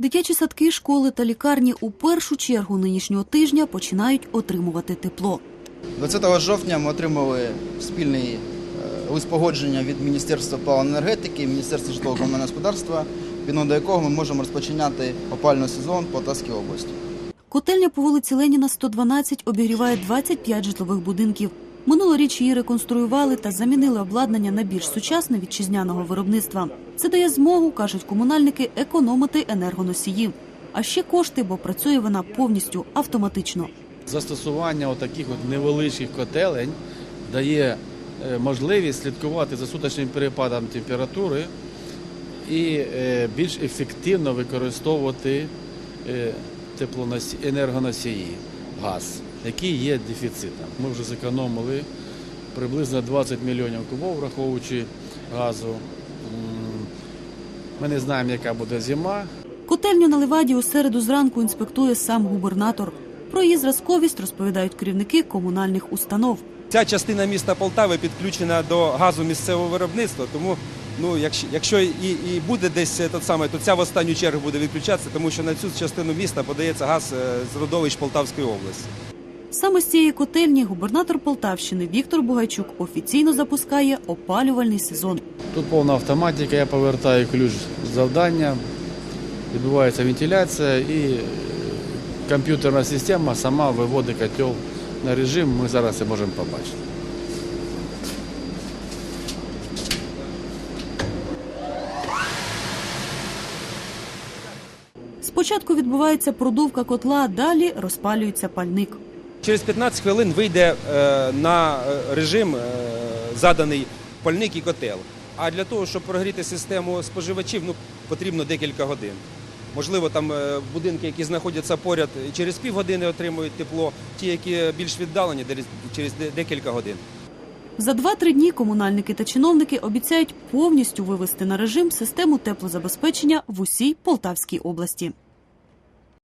Дитячі садки, школи та лікарні у першу чергу нинішнього тижня починають отримувати тепло. 20 жовтня ми отримали спільний е, лист погодження від Міністерства енергетики, Міністерства житлово-комунального господарства, відносно до якого ми можемо розпочинати опальний сезон в Полтавській області. Котельня по вулиці Леніна 112 обігріває 25 житлових будинків. Минулоріч її реконструювали та замінили обладнання на більш сучасне вітчизняного виробництва. Це дає змогу, кажуть комунальники, економити енергоносії. А ще кошти, бо працює вона повністю автоматично. Застосування отаких от невеличких котелень дає е, можливість слідкувати за суточним перепадом температури і е, більш ефективно використовувати е, енергоносії газ, який є дефіцитом. Ми вже зекономили приблизно 20 мільйонів кубов, враховуючи газу. Ми не знаємо, яка буде зима, Котельню на Леваді у середу зранку інспектує сам губернатор. Про її зразковість розповідають керівники комунальних установ. Ця частина міста Полтави підключена до газу місцевого виробництва, тому ну, якщо, якщо і, і буде десь тот саме, то ця в останню чергу буде відключатися, тому що на цю частину міста подається газ е, з родовищ Полтавської області. Саме з цієї котельні губернатор Полтавщини Віктор Бугайчук офіційно запускає опалювальний сезон. Тут повна автоматика, я повертаю ключ завдання, відбувається вентиляція і е, комп'ютерна система сама виводить котел на режим. Ми зараз це можемо побачити. Спочатку відбувається продувка котла, далі розпалюється пальник. Через 15 хвилин вийде е, на е, режим е, заданий пальник і котел. А для того, щоб прогріти систему споживачів, ну, потрібно декілька годин. Можливо, там будинки, які знаходяться поряд, через півгодини отримують тепло, ті, які більш віддалені, через декілька годин. За 2-3 дні комунальники та чиновники обіцяють повністю вивести на режим систему теплозабезпечення в усій Полтавській області.